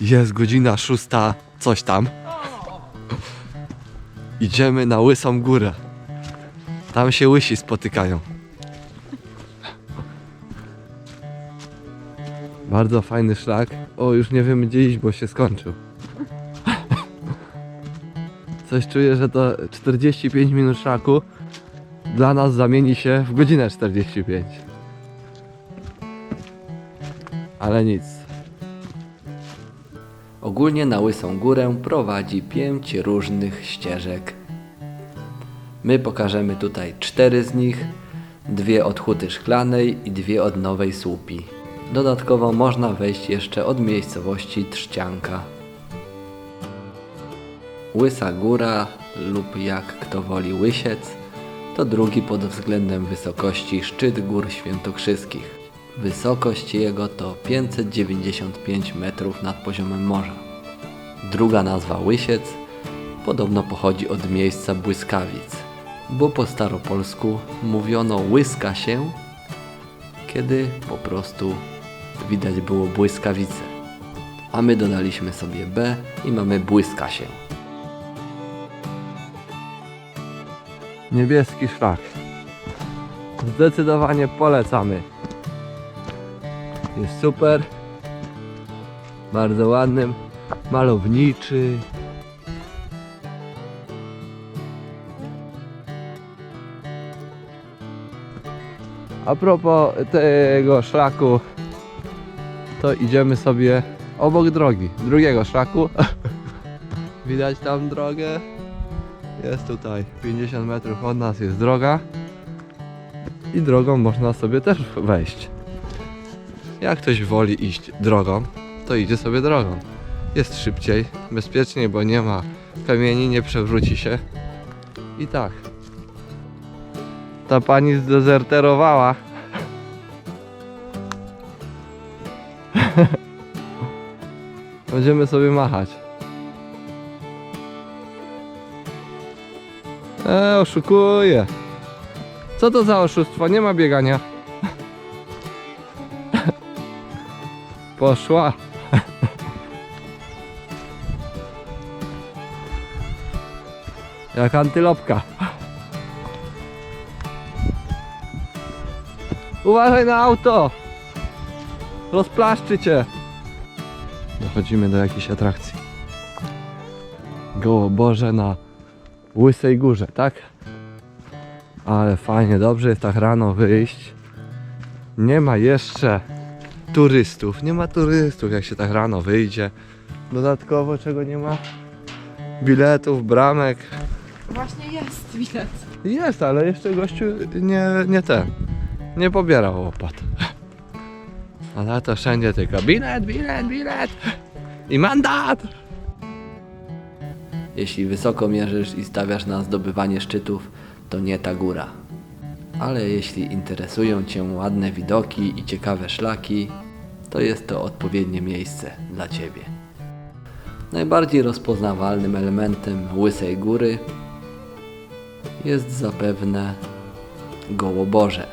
Jest godzina szósta, coś tam. Idziemy na Łysą Górę. Tam się łysi spotykają. Bardzo fajny szlak. O, już nie wiemy gdzie iść, bo się skończył. Coś czuję, że to 45 minut szlaku dla nas zamieni się w godzinę 45. Ale nic. Ogólnie na Łysą Górę prowadzi pięć różnych ścieżek. My pokażemy tutaj cztery z nich, dwie od Huty Szklanej i dwie od Nowej Słupi. Dodatkowo można wejść jeszcze od miejscowości Trzcianka. Łysa Góra lub jak kto woli Łysiec to drugi pod względem wysokości szczyt gór świętokrzyskich. Wysokość jego to 595 metrów nad poziomem morza. Druga nazwa Łysiec podobno pochodzi od miejsca błyskawic, bo po staropolsku mówiono łyska się, kiedy po prostu widać było błyskawice. A my dodaliśmy sobie B i mamy błyska się. Niebieski szlak. Zdecydowanie polecamy. Jest super. Bardzo ładnym. Malowniczy. A propos tego szlaku, to idziemy sobie obok drogi, drugiego szlaku. Widać tam drogę? Jest tutaj 50 metrów od nas jest droga i drogą można sobie też wejść. Jak ktoś woli iść drogą, to idzie sobie drogą. Jest szybciej, bezpieczniej, bo nie ma kamieni, nie przewróci się. I tak. Ta pani zdezerterowała. Będziemy sobie machać. E, oszukuje. Co to za oszustwo? Nie ma biegania. Poszła. Jak antylopka. Uważaj na auto! Rozplaszczy cię! Dochodzimy do jakiejś atrakcji. Goło Boże na Łysej Górze, tak? Ale fajnie, dobrze jest tak rano wyjść. Nie ma jeszcze turystów. Nie ma turystów, jak się tak rano wyjdzie. Dodatkowo czego nie ma? Biletów, bramek. Właśnie jest bilet. Jest, ale jeszcze gościu nie, nie ten. Nie pobierał opłat. Ale to wszędzie tylko bilet, bilet, bilet i mandat. Jeśli wysoko mierzysz i stawiasz na zdobywanie szczytów, to nie ta góra. Ale jeśli interesują Cię ładne widoki i ciekawe szlaki, to jest to odpowiednie miejsce dla Ciebie. Najbardziej rozpoznawalnym elementem Łysej Góry jest zapewne Gołoborze.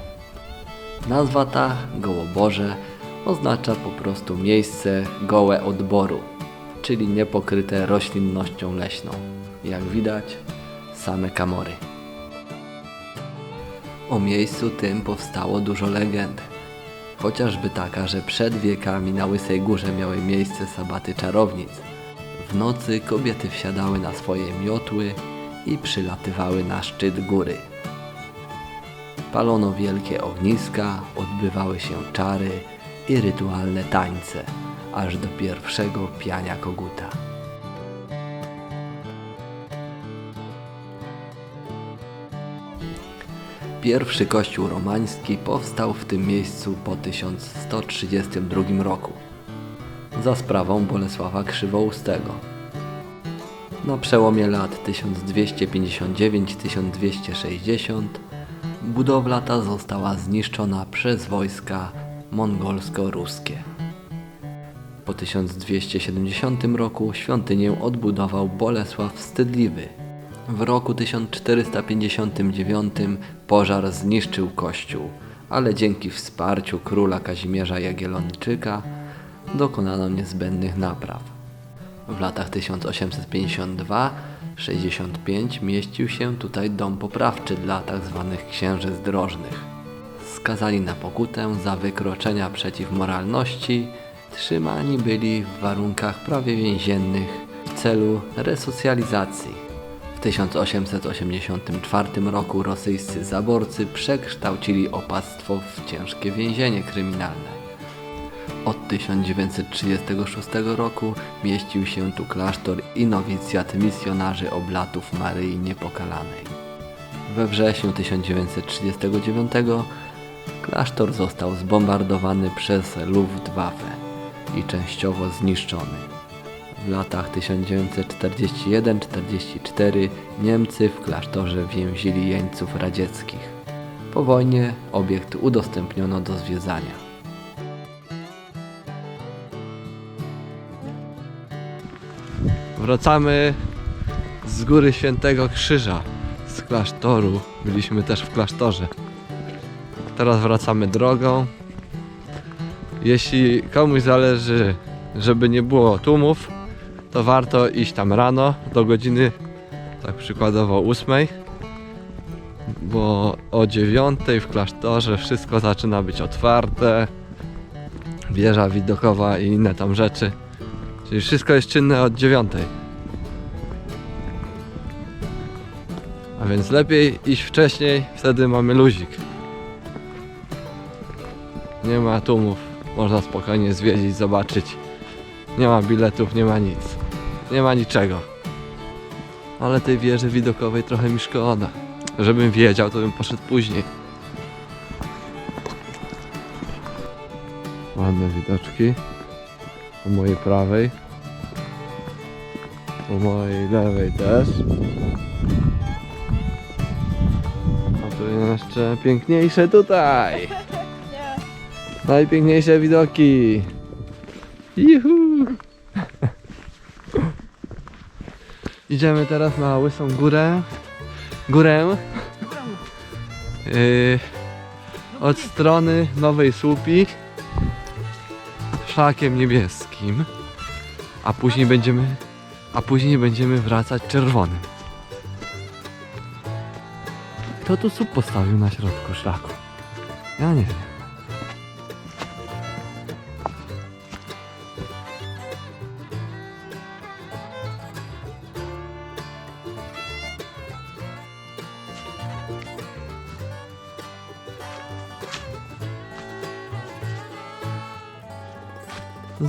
Nazwa ta, Gołoborze, oznacza po prostu miejsce gołe odboru, czyli niepokryte roślinnością leśną. Jak widać, same kamory. O miejscu tym powstało dużo legend. Chociażby taka, że przed wiekami na Łysej Górze miały miejsce sabaty czarownic. W nocy kobiety wsiadały na swoje miotły i przylatywały na szczyt góry. Palono wielkie ogniska, odbywały się czary i rytualne tańce, aż do pierwszego piania koguta. Pierwszy kościół romański powstał w tym miejscu po 1132 roku za sprawą Bolesława Krzywoustego. Na przełomie lat 1259-1260 budowla ta została zniszczona przez wojska mongolsko-ruskie. Po 1270 roku świątynię odbudował Bolesław Wstydliwy. W roku 1459 pożar zniszczył kościół, ale dzięki wsparciu króla Kazimierza Jagiellończyka dokonano niezbędnych napraw. W latach 1852-65 mieścił się tutaj dom poprawczy dla tzw. księży zdrożnych. Skazani na pokutę za wykroczenia przeciw moralności, trzymani byli w warunkach prawie więziennych w celu resocjalizacji. W 1884 roku rosyjscy zaborcy przekształcili opactwo w ciężkie więzienie kryminalne. Od 1936 roku mieścił się tu klasztor i nowicjat misjonarzy oblatów Maryi Niepokalanej. We wrześniu 1939 klasztor został zbombardowany przez Luftwaffe i częściowo zniszczony. W latach 1941-44 Niemcy w klasztorze więzili jeńców radzieckich. Po wojnie obiekt udostępniono do zwiedzania. Wracamy z góry Świętego Krzyża, z klasztoru. Byliśmy też w klasztorze. Teraz wracamy drogą. Jeśli komuś zależy, żeby nie było tłumów, to warto iść tam rano do godziny, tak przykładowo 8, bo o 9 w klasztorze wszystko zaczyna być otwarte. Wieża widokowa i inne tam rzeczy. Czyli wszystko jest czynne od 9. A więc lepiej iść wcześniej, wtedy mamy luzik. Nie ma tłumów, można spokojnie zwiedzić, zobaczyć. Nie ma biletów, nie ma nic. Nie ma niczego. Ale tej wieży widokowej trochę mi szkoda. Żebym wiedział, to bym poszedł później. Ładne widoczki. Po mojej prawej. Po mojej lewej też. A tu jeszcze piękniejsze tutaj. Najpiękniejsze widoki. Juhu. Idziemy teraz na Łysą Górę. Górę. Yy, od strony Nowej Słupi szlakiem niebieskim, a później będziemy, a później będziemy wracać czerwonym. Kto tu słup postawił na środku szlaku? Ja nie wiem.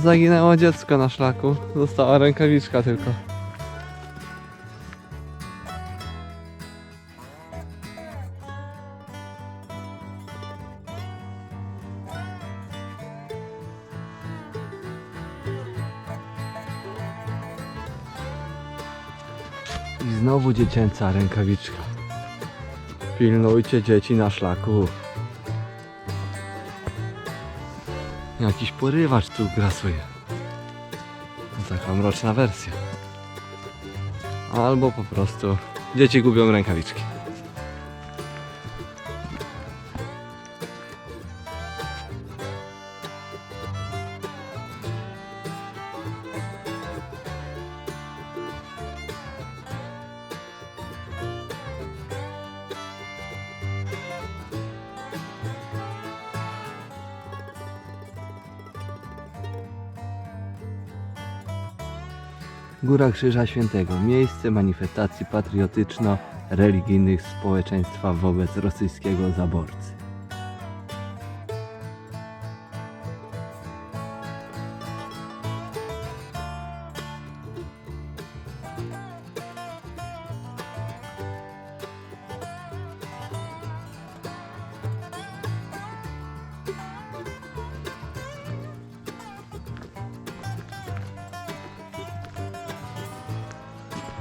Zaginęło dziecko na szlaku. Została rękawiczka tylko. I znowu dziecięca rękawiczka. Pilnujcie dzieci na szlaku. Jakiś porywacz tu grasuje. Taka mroczna wersja. Albo po prostu dzieci gubią rękawiczki. Góra Krzyża Świętego. Miejsce manifestacji patriotyczno-religijnych społeczeństwa wobec rosyjskiego zaborcy.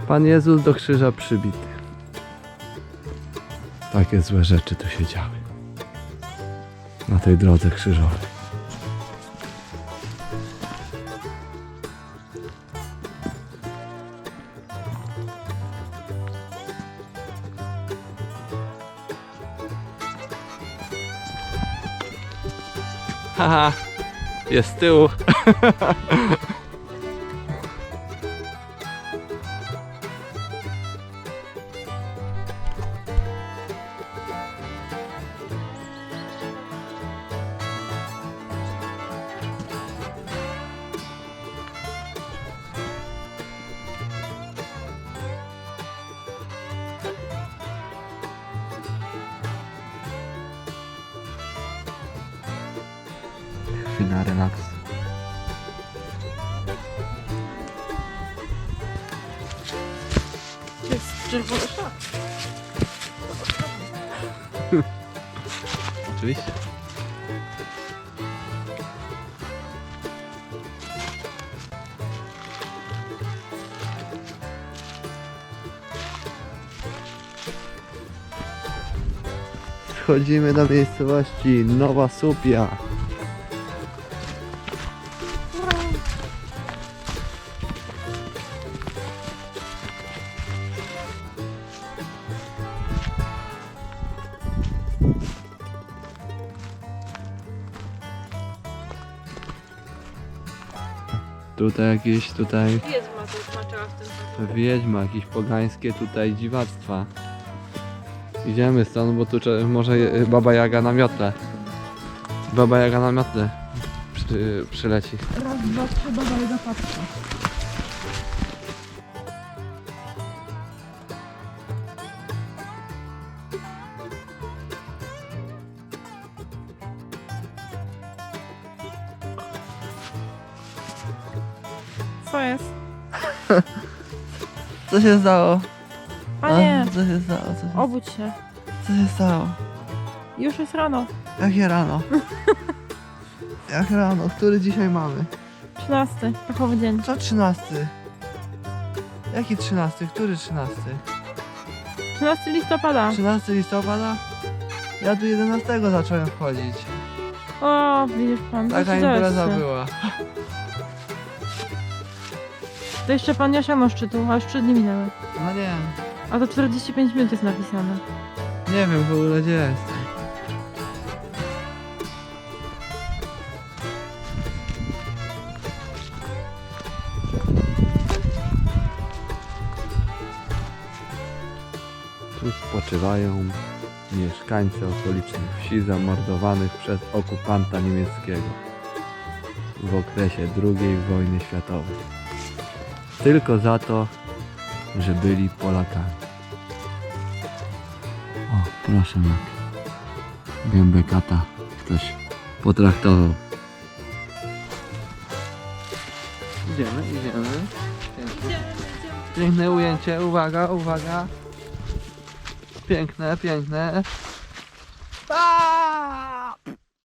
Pan Jezus do krzyża przybity. Takie złe rzeczy tu się działy. Na tej drodze krzyżowej. Haha, jest z tyłu. na relaks. Jest czerwony szlak. Oczywiście. Wchodzimy do miejscowości Nowa Supia. Tutaj jakieś tutaj Jest ma to smaczała w tym wiedźma, jakieś pogańskie tutaj dziwactwa. Idziemy stąd, bo tu cze- może je- Baba Jaga na miotle. Baba Jaga na miotle przy, przyleci. Raz, dwa, trzy, baba i zapatrzę. Co jest? Co się stało? Panie, Co się stało? Co się, obudź się. co się stało? Już jest rano. Jakie rano? Jak rano? Który dzisiaj mamy? 13. Pechowy dzień. Co 13? Jaki 13? Który 13? 13 listopada. 13 listopada? Ja tu 11 zacząłem wchodzić. O, widzisz pan. Taka impreza się. była. To jeszcze pan nie osiągnął szczytu, a już 3 dni minęły. No nie, A to 45 minut jest napisane. nie wiem w ogóle gdzie jest. Tu spoczywają mieszkańcy okolicznych wsi zamordowanych przez okupanta niemieckiego w okresie II wojny światowej. Tylko za to, że byli Polakami. O, proszę jak gębę kata ktoś potraktował. Idziemy, idziemy. Piękne. Piękne ujęcie, uwaga, uwaga. Piękne, piękne.